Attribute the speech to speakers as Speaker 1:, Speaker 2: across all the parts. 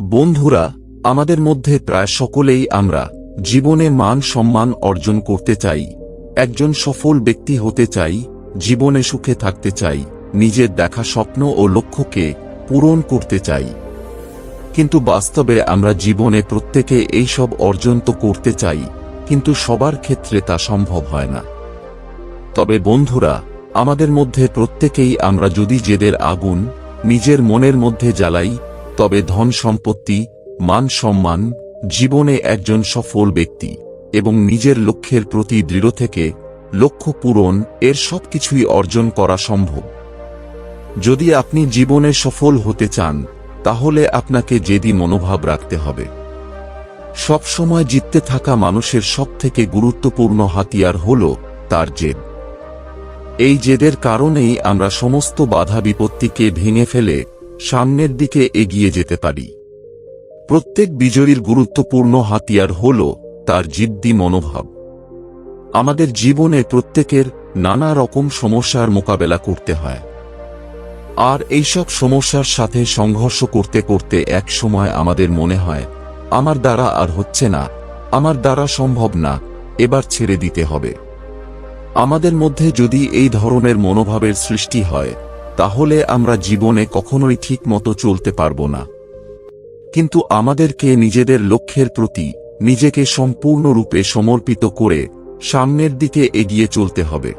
Speaker 1: বন্ধুরা, আমাদের মধ্যে প্রায় সকলেই আমরা জীবনে মান সম্মান অর্জন করতে চাই। একজন সফল ব্যক্তি হতে চাই, জীবনে সুখে থাকতে চাই, নিজের দেখা স্বপ্ন ও লক্ষ্যকে পূরণ করতে চাই। কিন্তু বাস্তবে আমরা জীবনে প্রত্যেকে এইসব অর্জন তো করতে চাই, কিন্তু সবার ক্ষেত্রে তা সম্ভব হয় না। তবে বন্ধুরা, আমাদের মধ্যে প্রত্যেকেই আমরা যদি জেদের আগুন নিজের মনের মধ্যে জ্বালাই তবে ধন সম্পত্তি, মান সম্মান, জীবনে একজন সফল ব্যক্তি এবং নিজের লক্ষ্যের প্রতি দৃঢ় থেকে লক্ষ্য পূরণ এর সবকিছুই অর্জন করা সম্ভব। যদি আপনি জীবনে সফল হতে চান, তাহলে আপনাকে জেদি মনোভাব রাখতে হবে। সবসময় জিততে থাকা মানুষের সবথেকে গুরুত্বপূর্ণ হাতিয়ার হল তার জেদ। এই জেদের কারণেই আমরা সমস্ত বাধা বিপত্তিকে ভেঙে ফেলে সামনের দিকে এগিয়ে যেতে পারি। প্রত্যেক বিজয়ীর গুরুত্বপূর্ণ হাতিয়ার হল তার জিদ্দি মনোভাব। আমাদের জীবনে প্রত্যেকের নানা রকম সমস্যার মোকাবেলা করতে হয়। আর এইসব সমস্যার সাথে সংঘর্ষ করতে করতে এক সময় আমাদের মনে হয়, আমার দ্বারা আর হচ্ছে না, আমার দ্বারা সম্ভব না, এবার ছেড়ে দিতে হবে। আমাদের মধ্যে যদি এই ধরনের মনোভাবের সৃষ্টি হয় তাহলে আমরা জীবনে কখনোই ঠিক মতো চলতে পারব না। কিন্তু আমাদেরকে নিজেদের লক্ষ্যের প্রতি নিজেকে সম্পূর্ণরূপে সমর্পিত করে সামনের দিকে এগিয়ে চলতে হবে।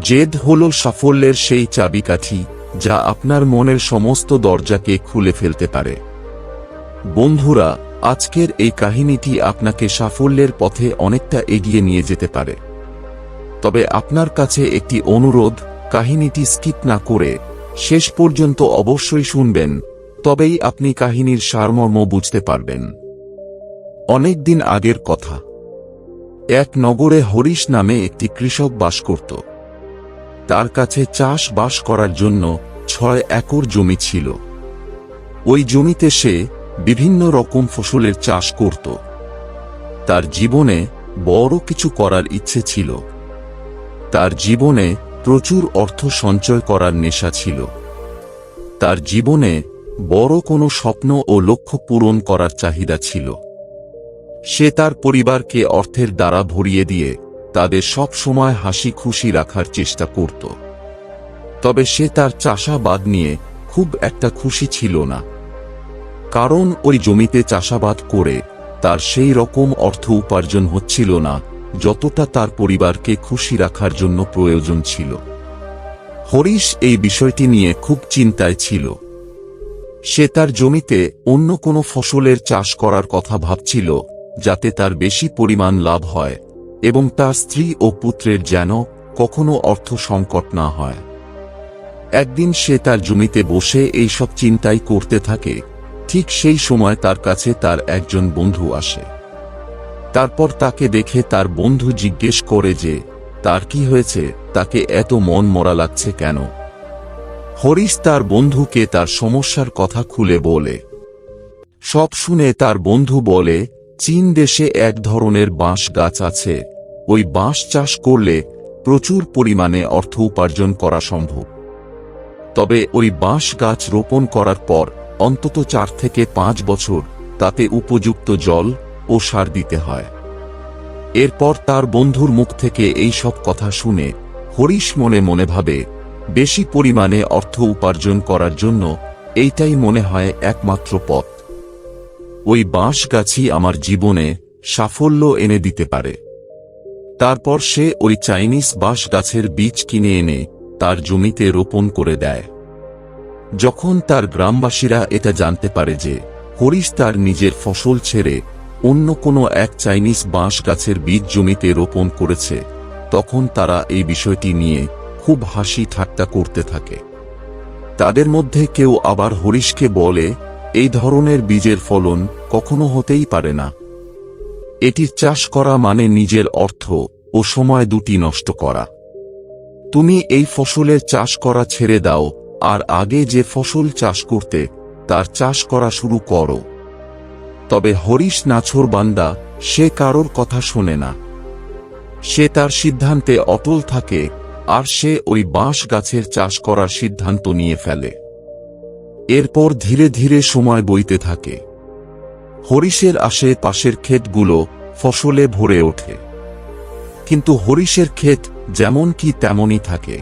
Speaker 1: জেদ হল সাফল্যের সেই চাবিকাঠি যা আপনার মনের সমস্ত দরজাকে খুলে ফেলতে পারে। বন্ধুরা, আজকের এই কাহিনীটি আপনাকে সাফল্যের পথে অনেকটা এগিয়ে নিয়ে যেতে পারে। তবে আপনার কাছে একটি অনুরোধ কাহিনীটি স্কিপ না করে শেষ পর্যন্ত অবশ্যই শুনবেন, তবেই আপনি কাহিনীর সারমর্ম বুঝতে পারবেন। অনেক দিন আগের কথা। এক নগরে হরিশ নামে একটি কৃষক বাস করত। তার কাছে চাষ বাস করার জন্য ছয় একর জমি ছিল। ওই জমিতে সে বিভিন্ন রকম ফসলের চাষ করত। তার জীবনে বড় কিছু করার ইচ্ছে ছিল। তার জীবনে প্রচুর অর্থ সঞ্চয় করার নেশা ছিল। তার জীবনে বড় কোনো স্বপ্ন ও লক্ষ্য পূরণ করার চাহিদা ছিল। সে তার পরিবারকে অর্থের দ্বারা ভরিয়ে দিয়ে তাদের সব সময় হাসি খুশি রাখার চেষ্টা করত। তবে সে তার চাষাবাদ নিয়ে খুব একটা খুশি ছিল না। কারণ ওই জমিতে চাষাবাদ করে তার সেই রকম অর্থ উপার্জন হচ্ছিল না যতটা তার পরিবারকে খুশি রাখার জন্য প্রয়োজন ছিল। হরিশ এই বিষয়টি নিয়ে খুব চিন্তায় ছিল। সে তার জমিতে অন্য কোনো ফসলের চাষ করার কথা ভাবছিল, যাতে তার বেশি পরিমাণ লাভ হয়, এবং তার স্ত্রী ও পুত্রের যেন কখনো অর্থ সংকট না হয়। একদিন সে তার জমিতে বসে এই সব চিন্তাই করতে থাকে, ঠিক সেই সময় তার কাছে তার একজন বন্ধু আসে। তারপর তাকে দেখে তার বন্ধু জিজ্ঞেস করে যে, তার কি হয়েছে? তাকে এত মন মরা লাগছে কেন? হরিশ তার বন্ধুকে তার সমস্যার কথা খুলে বলে। সব শুনে তার বন্ধু বলে, চীন দেশে এক ধরনের বাঁশ গাছ আছে। ওই বাঁশ চাষ করলে প্রচুর পরিমাণে অর্থ উপার্জন করা সম্ভব। তবে ওই বাঁশ গাছ রোপণ করার পর অন্তত চার থেকে পাঁচ বছর তাতে উপযুক্ত জল ও সার দিতে হয়। এরপর তার বন্ধুর মুখ থেকে এই সব কথা শুনে হরিশ মনে মনে ভাবে, বেশি পরিমাণে অর্থ উপার্জন করার জন্য এইটাই মনে হয় একমাত্র পথ। ওই বাঁশ গাছই আমার জীবনে সাফল্য এনে দিতে পারে। তারপর সে ওই চাইনিজ বাঁশ গাছের বীজ কিনে এনে তার জমিতে রোপণ করে দেয়। যখন তার গ্রামবাসীরা এটা জানতে পারে যে হরিশ তার নিজের ফসল ছেড়ে অন্য কোনো এক চাইনিজ বাঁশ গাছের বীজ জমিতে রোপণ করেছে, তখন তারা এই বিষয়টি নিয়ে খুব হাসি ঠাট্টা করতে থাকে। তাদের মধ্যে কেউ আবার হরিশকে বলে, এই ধরনের বীজের ফলন কখনো হতেই পারে না। এটির চাষ করা মানে নিজের অর্থ ও সময় দুটি নষ্ট করা। তুমি এই ফসলের চাষ করা ছেড়ে দাও, আর আগে যে ফসল চাষ করতে, তার চাষ করা শুরু করো। তবে হরিশ নাছর বান্দা সে কারোর কথা শোনে না। সে তার সিদ্ধান্তে অটল থাকে, আর সে ওই বাঁশ গাছের চাষ করার সিদ্ধান্ত নিয়ে ফেলে। এরপর ধীরে ধীরে সময় বইতে থাকে। হরিশের আশেপাশের ক্ষেতগুলো ফসলে ভরে ওঠে। কিন্তু হরিশের ক্ষেত যেমন কি তেমনই থাকে।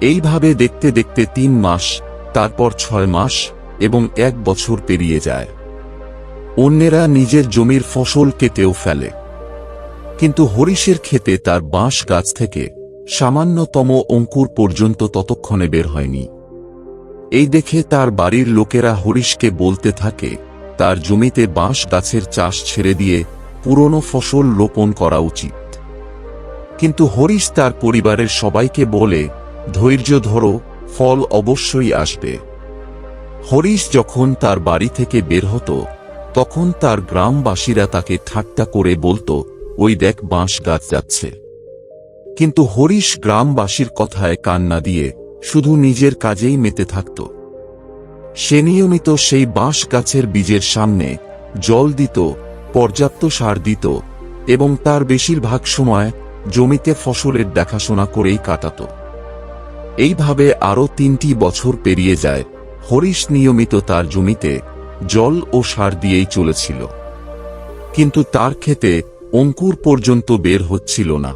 Speaker 1: এইভাবে দেখতে দেখতে তিন মাস, তারপর ছয় মাস এবং এক বছর পেরিয়ে যায়। অন্যেরা নিজের জমির ফসল কেটেও ফেলে। কিন্তু হরিশের ক্ষেতে তার বাঁশ গাছ থেকে সামান্যতম অঙ্কুর পর্যন্ত ততক্ষণে বের হয়নি। এই দেখে তার বাড়ির লোকেরা হরিশকে বলতে থাকে, তার জমিতে বাঁশ গাছের চাষ ছেড়ে দিয়ে পুরনো ফসল রোপণ করা উচিত। কিন্তু হরিশ তার পরিবারের সবাইকে বলে, ধৈর্য ধরো, ফল অবশ্যই আসবে। হরিশ যখন তার বাড়ি থেকে বের হতো তখন তার গ্রামবাসীরা তাকে ঠাট্টা করে বলতো, ওই দেখ বাঁশ গাছ যাচ্ছে। কিন্তু হরিশ গ্রামবাসীর কথায় কান না দিয়ে শুধু নিজের কাজেই মেতে থাকত। সে নিয়মিত সেই বাঁশ গাছের বীজের সামনে জল দিত, পর্যাপ্ত সার দিত এবং তার বেশিরভাগ সময় জমিতে ফসলের দেখাশোনা করেই কাটাত। এইভাবে আরও তিনটি বছর পেরিয়ে যায়। হরিশ নিয়মিত তার জমিতে জল ও সার দিয়েই চলেছিল। কিন্তু তার ক্ষেতে অঙ্কুর পর্যন্ত বের হচ্ছিল না।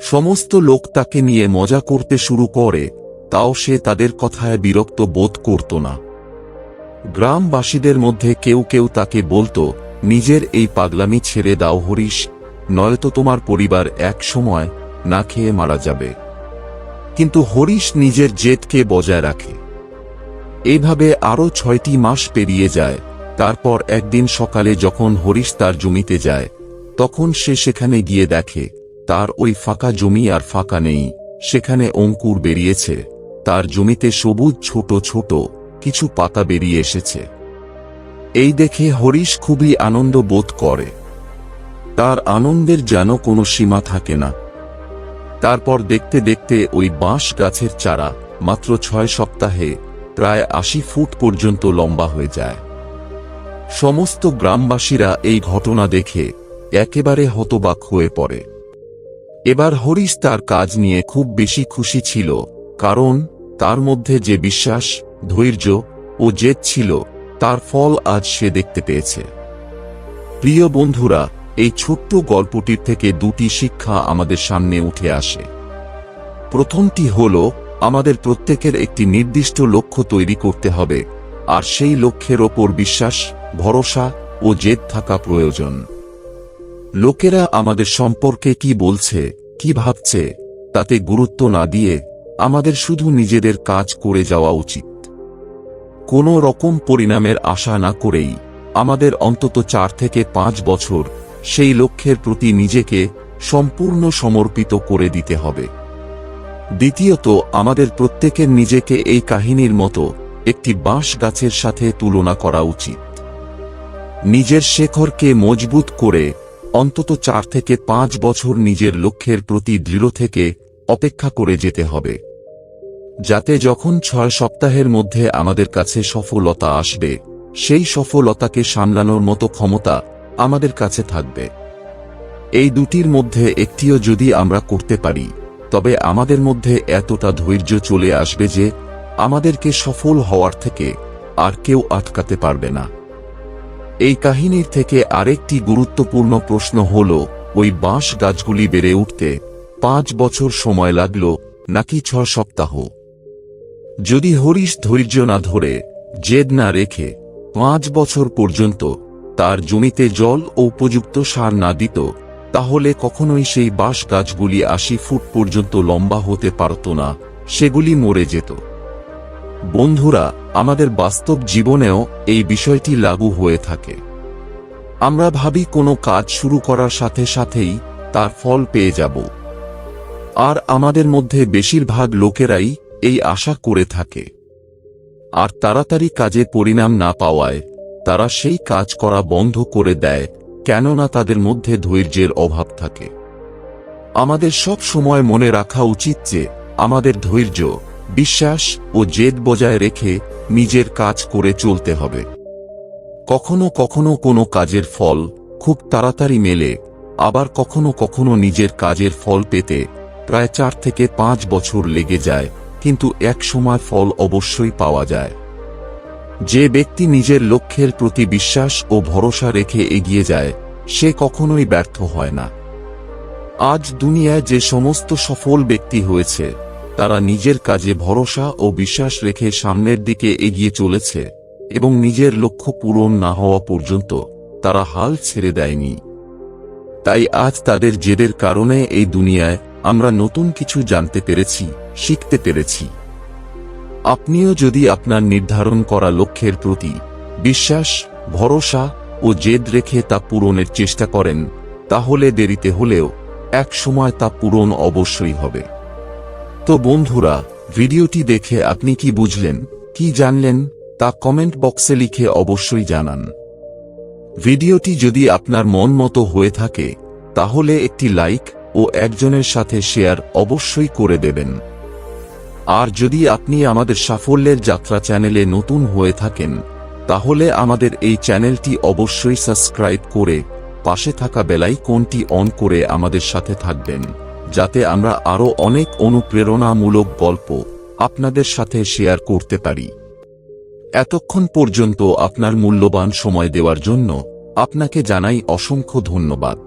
Speaker 1: সমস্ত লোক তাকে নিয়ে মজা করতে শুরু করে, তাও সে তাদের কথায় বিরক্ত বোধ করত না। গ্রামবাসীদের মধ্যে কেউ কেউ তাকে বলতো, নিজের এই পাগলামি ছেড়ে দাও হরিশ, নয়তো তোমার পরিবার এক সময় না খেয়ে মারা যাবে। কিন্তু হরিশ নিজের জেদকে বজায় রাখে। এইভাবে আরও ছয়টি মাস পেরিয়ে যায়। তারপর একদিন সকালে যখন হরিশ তার জমিতে যায়, তখন সে সেখানে গিয়ে দেখে, তার ওই ফাঁকা জমি আর ফাঁকা নেই, সেখানে অঙ্কুর বেরিয়েছে। তার জমিতে সবুজ ছোট ছোট কিছু পাতা বেরিয়ে এসেছে। এই দেখে হরিশ খুবই আনন্দ বোধ করে। তার আনন্দের যেন কোনো সীমা থাকে না। তারপর দেখতে দেখতে ওই বাঁশ গাছের চারা মাত্র ছয় সপ্তাহে প্রায় আশি ফুট পর্যন্ত লম্বা হয়ে যায়। সমস্ত গ্রামবাসীরা এই ঘটনা দেখে একেবারে হতবাক হয়ে পড়ে। এবার হরিশ তার কাজ নিয়ে খুব বেশি খুশি ছিল, কারণ তার মধ্যে যে বিশ্বাস, ধৈর্য ও জেদ ছিল, তার ফল আজ সে দেখতে পেয়েছে। প্রিয় বন্ধুরা, এই ছোট্ট গল্পটির থেকে দুটি শিক্ষা আমাদের সামনে উঠে আসে। প্রথমটি হল আমাদের প্রত্যেকের একটি নির্দিষ্ট লক্ষ্য তৈরি করতে হবে, আর সেই লক্ষ্যের ওপর বিশ্বাস, ভরসা ও জেদ থাকা প্রয়োজন। লোকেরা আমাদের সম্পর্কে কি বলছে, কি ভাবছে, তাতে গুরুত্ব না দিয়ে আমাদের শুধু নিজেদের কাজ করে যাওয়া উচিত। কোনো রকম পরিণামের আশা না করেই আমাদের অন্তত চার থেকে পাঁচ বছর সেই লক্ষ্যের প্রতি নিজেকে সম্পূর্ণ সমর্পিত করে দিতে হবে। দ্বিতীয়ত, আমাদের প্রত্যেকের নিজেকে এই কাহিনীর মতো একটি বাঁশ গাছের সাথে তুলনা করা উচিত। নিজের শেখরকে মজবুত করে অন্তত চার থেকে পাঁচ বছর নিজের লক্ষ্যের প্রতি দৃঢ় থেকে অপেক্ষা করে যেতে হবে। যাতে যখন ছয় সপ্তাহের মধ্যে আমাদের কাছে সফলতা আসবে, সেই সফলতাকে সামলানোর মতো ক্ষমতা আমাদের কাছে থাকবে। এই দুটির মধ্যে একটিও যদি আমরা করতে পারি তবে আমাদের মধ্যে এতটা ধৈর্য চলে আসবে যে আমাদেরকে সফল হওয়ার থেকে আর কেউ আটকাতে পারবে না। এই কাহিনীর থেকে আরেকটি গুরুত্বপূর্ণ প্রশ্ন হল, ওই বাঁশ গাছগুলি বেড়ে উঠতে পাঁচ বছর সময় লাগল নাকি ছ সপ্তাহ? যদি হরিশ ধৈর্য না ধরে, জেদ না রেখে পাঁচ বছর পর্যন্ত তার জমিতে জল ও উপযুক্ত সার না দিত তাহলে কখনোই সেই বাঁশ গাছগুলি আশি ফুট পর্যন্ত লম্বা হতে পারত না, সেগুলি মরে যেত। বন্ধুরা, আমাদের বাস্তব জীবনেও এই বিষয়টি লাগু হয়ে থাকে। আমরা ভাবি কোনো কাজ শুরু করার সাথে সাথেই তার ফল পেয়ে যাব। আর আমাদের মধ্যে বেশিরভাগ লোকেরাই এই আশা করে থাকে। আর তাড়াতাড়ি কাজে পরিণাম না পাওয়ায় তারা সেই কাজ করা বন্ধ করে দেয় কেননা তাদের মধ্যে ধৈর্যের অভাব থাকে। আমাদের সব সময় মনে রাখা উচিত যে, আমাদের ধৈর্য, বিশ্বাস ও জেদ বজায় রেখে নিজের কাজ করে চলতে হবে। কখনো কখনো কোনো কাজের ফল খুব তাড়াতাড়ি মেলে, আবার কখনো কখনো নিজের কাজের ফল পেতে প্রায় চার থেকে পাঁচ বছর লেগে যায়, কিন্তু এক সময় ফল অবশ্যই পাওয়া যায়। যে ব্যক্তি নিজের লক্ষ্যের প্রতি বিশ্বাস ও ভরসা রেখে এগিয়ে যায়, সে কখনোই ব্যর্থ হয় না। আজ দুনিয়ায় যে সমস্ত সফল ব্যক্তি হয়েছে, তারা নিজের কাজে ভরসা ও বিশ্বাস রেখে সামনের দিকে এগিয়ে চলেছে এবং নিজের লক্ষ্য পূরণ না হওয়া পর্যন্ত তারা হাল ছেড়ে দেয়নি। তাই আজ তাদের জেদের কারণে এই দুনিয়ায় আমরা নতুন কিছু জানতে পেরেছি, শিখতে পেরেছি। আপনিও যদি আপনার নির্ধারণ করা লক্ষ্যের প্রতি বিশ্বাস, ভরসা ও জেদ রেখে তা পূরণের চেষ্টা করেন, তাহলে দেরিতে হলেও এক সময় তা পূরণ অবশ্যই হবে। তো বন্ধুরা, ভিডিওটি দেখে আপনি কি বুঝলেন, কি জানলেন, তা কমেন্ট বক্সে লিখে অবশ্যই জানান। ভিডিওটি যদি আপনার মন মতো হয়ে থাকে, তাহলে একটি লাইক ও একজনের সাথে শেয়ার অবশ্যই করে দেবেন। আর যদি আপনি আমাদের সাফল্যের যাত্রা চ্যানেলে নতুন হয়ে থাকেন, তাহলে আমাদের এই চ্যানেলটি অবশ্যই সাবস্ক্রাইব করে পাশে থাকা বেলাই কোনটি অন করে আমাদের সাথে থাকবেন, যাতে আমরা আরও অনেক অনুপ্রেরণামূলক গল্প আপনাদের সাথে শেয়ার করতে পারি। এতক্ষণ পর্যন্ত আপনার মূল্যবান সময় দেওয়ার জন্য আপনাকে জানাই অসংখ্য ধন্যবাদ।